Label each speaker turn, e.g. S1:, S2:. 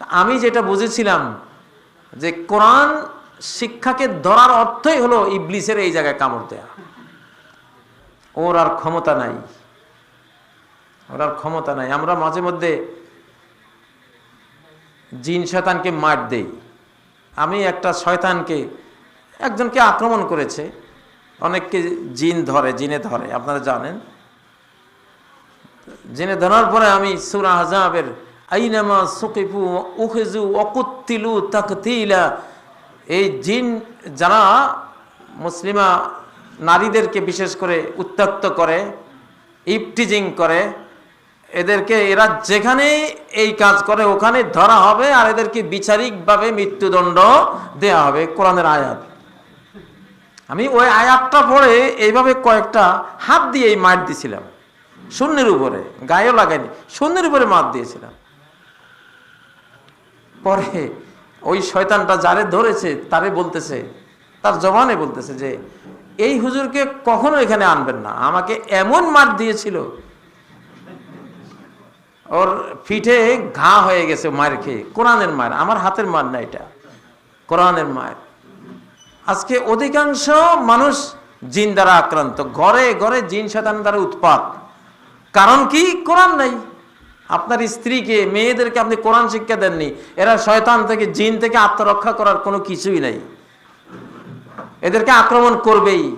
S1: আমি যেটা বুঝেছিলাম যে কোরআন শিক্ষাকে ধরার অর্থই হলো ইবলিসের এই জায়গায় কামড় দেয়া। ওর আর ক্ষমতা নাই। ওর আর ক্ষমতা নাই। আমরা মাঝে মধ্যে জিন শয়তানকে মার দেই। আমি একটা শয়তানকে, একজনকে আক্রমণ করেছে। অনেককে জিন ধরে, জিনে ধরে। আপনারা জানেন? জেনে ধরার পরে আমি সুরা হাজাবের আইনামা সুকিফু উখেজু অকুত্তিলু তাকতিলা। এই জিন যারা মুসলিমা নারীদেরকে বিশেষ করে উত্তক্ত করে, ইপটিজিং করে, এদেরকে এরা যেখানে এই কাজ করে ওখানে ধরা হবে আর এদেরকে বিচারিকভাবে মৃত্যুদণ্ড দেয়া হবে কোরআনের আয়াত। আমি ওই আয়াতটা পড়ে এইভাবে কয়েকটা হাত দিয়ে এই মার দিছিলাম। শূন্যের উপরে, গায়েও লাগাইনি, শূন্যের উপরে মার দিয়েছিলাম। পরে ওই শয়তানটা যারে ধরেছে, তারে বলতেছে, তার জবানে বলতেছে যে, এই হুজুরকে কখনো এখানে আনবেন না। আমাকে এমন মার দিয়েছিল। ওর পিঠে ঘা হয়ে গেছে মায়ের খেয়ে। কোরআনের মায়ের আমার হাতের মার না এটা। কোরআনের মায়ের আজকে অধিকাংশ মানুষ জিন দ্বারা আক্রান্ত। ঘরে ঘরে জিন শতান দ্বারা উৎপাত। কারণ কি? কোরআন নাই। আপনার স্ত্রীকে, মেয়েদেরকে আপনি কোরআন শিক্ষা দেননি, এরা শয়তান থেকে, জিন থেকে আত্মরক্ষা করার কোনো কিছুই নাই। এদেরকে আক্রমণ করবেই।